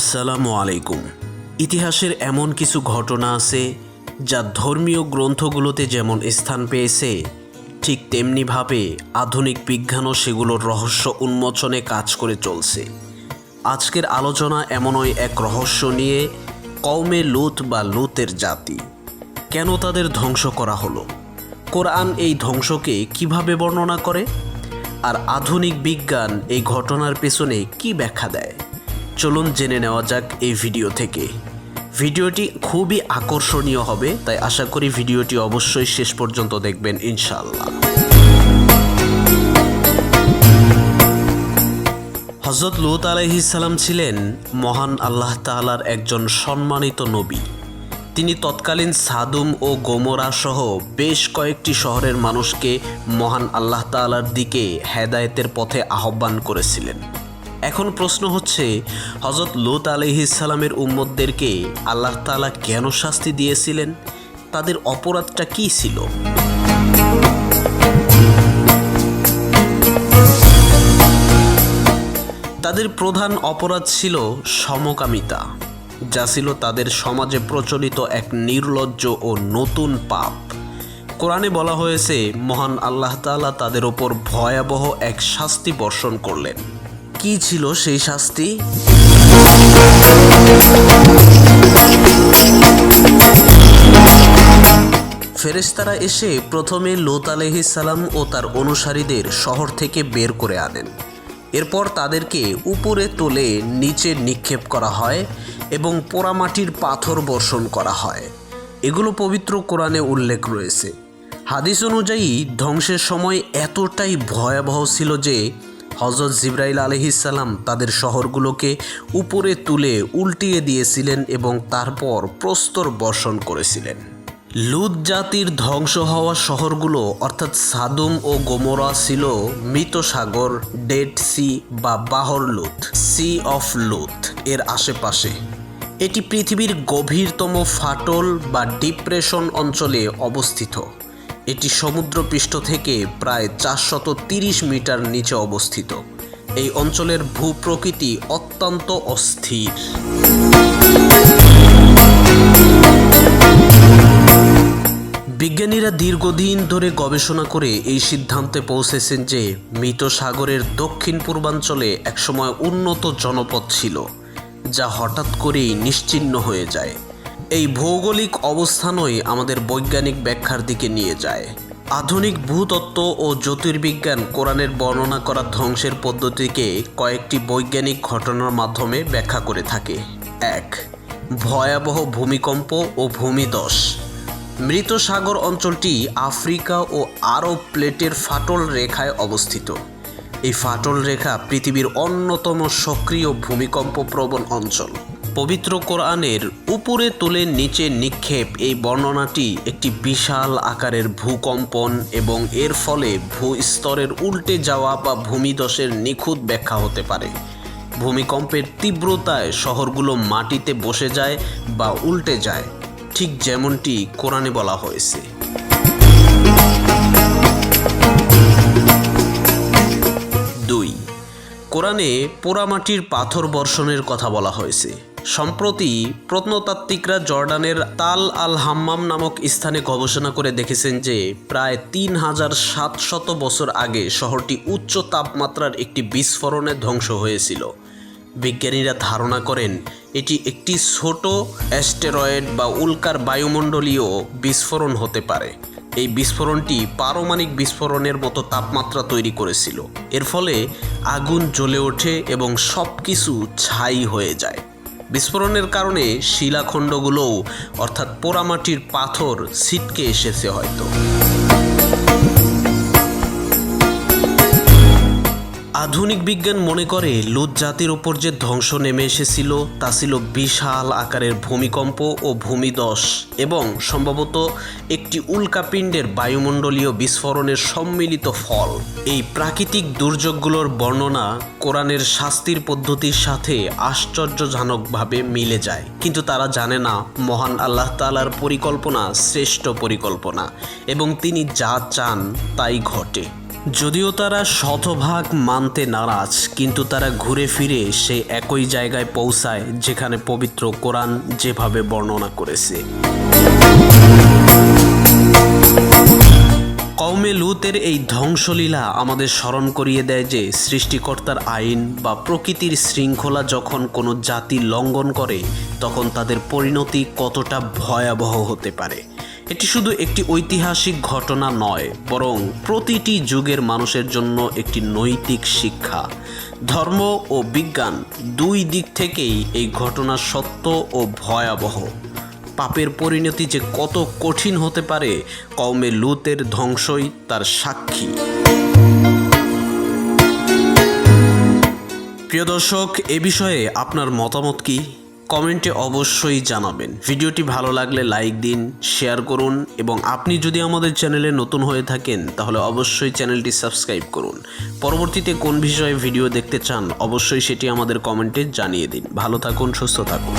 আসসালামু আলাইকুম। ইতিহাসের এমন কিছু ঘটনা আছে যা ধর্মীয় গ্রন্থগুলোতে যেমন স্থান পেয়েছে, ঠিক তেমনিভাবে আধুনিক বিজ্ঞানও সেগুলোর রহস্য উন্মোচনে কাজ করে চলছে। আজকের আলোচনা এমনই এক রহস্য নিয়ে কওমে লুত বা লুতের জাতি। কেন তাদের ধ্বংস করা হলো? কোরআন এই ধ্বংসকে কীভাবে বর্ণনা করে? আর আধুনিক বিজ্ঞান এই ঘটনার পেছনে কি ব্যাখ্যা দেয়? চলুন জেনে নেওয়া যাক এই ভিডিও থেকে। ভিডিওটি খুবই আকর্ষণীয় হবে, তাই আশা করি ভিডিওটি অবশ্যই শেষ পর্যন্ত দেখবেন, ইনশাআল্লাহ। হজরত লুত আলাইহিসাল্লাম ছিলেন মহান আল্লাহ তাআলার একজন সম্মানিত নবী। তিনি তৎকালীন সাদুম ও গোমরা সহ বেশ কয়েকটি শহরের মানুষকে মহান আল্লাহ তাআলার দিকে হেদায়েতের পথে আহ্বান করেছিলেন। এখন প্রশ্ন হচ্ছে হজরত লুত আলহিসাল্লামের উম্মতদেরকে আল্লাহ তাআলা কেন শাস্তি দিয়েছিলেন? তাদের অপরাধটা কী ছিল? তাদের প্রধান অপরাধ ছিল সমকামিতা, যা ছিল তাদের সমাজে প্রচলিত এক নির্লজ্জ ও নতুন পাপ। কোরআনে বলা হয়েছে, মহান আল্লাহ তাআলা তাদের ওপর ভয়াবহ এক শাস্তি বর্ষণ করলেন। কি ছিল সেই শাস্তি? ফেরেস্তারা এসে প্রথমে লোত আলহিসাল্লাম ও তার অনুসারীদের শহর থেকে বের করে আনেন। এরপর তাদেরকে উপরে তোলে নিচে নিক্ষেপ করা হয় এবং পোড়ামাটির পাথর বর্ষণ করা হয়। এগুলো পবিত্র কোরআনে উল্লেখ রয়েছে। হাদিস অনুযায়ী ধ্বংসের সময় এতটাই ভয়াবহ ছিল যে হজরত জিব্রাইল আলহিসাল্লাম তাদের শহরগুলোকে উপরে তুলে উল্টিয়ে দিয়েছিলেন এবং তারপর প্রস্তর বর্ষণ করেছিলেন। লুত জাতির ধ্বংস হওয়া শহরগুলো, অর্থাৎ সাদুম ও গোমরা, ছিল মৃত সাগর, ডেড সি বা বাহর লুত, সি অফ লুত, এর আশেপাশে। এটি পৃথিবীর গভীরতম ফাটল বা ডিপ্রেশন অঞ্চলে অবস্থিত। এটি সমুদ্রপৃষ্ঠ থেকে প্রায় চারশত তিরিশ মিটার নিচে অবস্থিত। এই অঞ্চলের ভূপ্রকৃতি অত্যন্ত অস্থির। বিজ্ঞানীরা দীর্ঘদিন ধরে গবেষণা করে এই সিদ্ধান্তে পৌঁছেছেন যে মৃত সাগরের দক্ষিণ পূর্বাঞ্চলে একসময় উন্নত জনপদ ছিল, যা হঠাৎ করেই নিশ্চিহ্ন হয়ে যায়। এই ভৌগোলিক অবস্থানই আমাদের বৈজ্ঞানিক ব্যাখ্যার দিকে নিয়ে যায়। আধুনিক ভূতত্ত্ব ও জ্যোতির্বিজ্ঞান কোরআনের বর্ণনা করা ধ্বংসের পদ্ধতিকে কয়েকটি বৈজ্ঞানিক ঘটনার মাধ্যমে ব্যাখ্যা করে থাকে। এক, ভয়াবহ ভূমিকম্প ও ভূমিদশ। মৃত সাগর অঞ্চলটি আফ্রিকা ও আরব প্লেটের ফাটল রেখায় অবস্থিত। এই ফাটল রেখা পৃথিবীর অন্যতম সক্রিয় ভূমিকম্প প্রবণ অঞ্চল। পবিত্র কোরআনের উপরে তুলে নিচে নিক্ষেপ এই বর্ণনাটি একটি বিশাল আকারের ভূকম্পন এবং এর ফলে ভূস্তরের উল্টে যাওয়া বা ভূমিদশের নিখুঁত ব্যাখ্যা হতে পারে। ভূমিকম্পের তীব্রতায় শহরগুলো মাটিতে বসে যায় বা উল্টে যায়, ঠিক যেমনটি কোরআনে বলা হয়েছে। কোরআনে পোড়ামাটির পাথর বর্ষণের কথা বলা হয়েছে। সম্প্রতি প্রত্নতাত্ত্বিকরা জর্ডানের তাল আল হাম্মাম নামক স্থানে গবেষণা করে দেখেছেন যে প্রায় তিন হাজার সাতশত বছর আগে শহরটি উচ্চ তাপমাত্রার একটি বিস্ফোরণে ধ্বংস হয়েছিল। বিজ্ঞানীরা ধারণা করেন, এটি একটি ছোট অ্যাস্টেরয়েড বা উল্কার বায়ুমণ্ডলীয় বিস্ফোরণ হতে পারে। এই বিস্ফোরণটি পারমাণিক বিস্ফোরণের মতো তাপমাত্রা তৈরি করেছিল। এর ফলে আগুন জ্বলে ওঠে এবং সব কিছু ছাই হয়ে যায়। বিস্ফোরণের কারণে শিলাখণ্ডগুলোও, অর্থাৎ পোড়ামাটির পাথর, ছিটকে এসেছে হয়তো। আধুনিক বিজ্ঞান মনে করে, লুত জাতির ওপর যে ধ্বংস নেমে এসেছিল, তা ছিল বিশাল আকারের ভূমিকম্প ও ভূমিদশ এবং সম্ভবত একটি উল্কাপিণ্ডের বায়ুমণ্ডলীয় বিস্ফোরণের সম্মিলিত ফল। এই প্রাকৃতিক দুর্যোগগুলোর বর্ণনা কোরআনের শাস্তির পদ্ধতির সাথে আশ্চর্যজনকভাবে মিলে যায়। কিন্তু তারা জানে না, মহান আল্লাহ তালার পরিকল্পনা শ্রেষ্ঠ পরিকল্পনা এবং তিনি যা চান তাই ঘটে। যদিও তারা শতভাগ মানতে নারাজ, কিন্তু তারা ঘুরে ফিরে সেই একই জায়গায় পৌঁছায় যেখানে পবিত্র কোরআন যেভাবে বর্ণনা করেছে। কওমে লুতের এই ধ্বংসলীলা আমাদের স্মরণ করিয়ে দেয় যে, সৃষ্টিকর্তার আইন বা প্রকৃতির শৃঙ্খলা যখন কোনো জাতি লঙ্ঘন করে, তখন তাদের পরিণতি কতটা ভয়াবহ হতে পারে। এটি শুধু একটি ঐতিহাসিক ঘটনা নয়, বরং প্রতিটি যুগের মানুষের জন্য একটি নৈতিক শিক্ষা। ধর্ম ও বিজ্ঞান দুই দিক থেকেই এই ঘটনা সত্য ও ভয়াবহ। পাপের পরিণতি যে কত কঠিন হতে পারে, কওমে লুতের ধ্বংসই তার সাক্ষী। প্রিয় দর্শক, এ বিষয়ে আপনার মতামত কি? কমেন্টে অবশ্যই জানাবেন। ভিডিওটি ভালো লাগলে লাইক দিন, শেয়ার করুন এবং আপনি যদি আমাদের চ্যানেলে নতুন হয়ে থাকেন, তাহলে অবশ্যই চ্যানেলটি সাবস্ক্রাইব করুন। পরবর্তীতে কোন বিষয়ে ভিডিও দেখতে চান, অবশ্যই সেটি আমাদের কমেন্টে জানিয়ে দিন। ভালো থাকুন, সুস্থ থাকুন।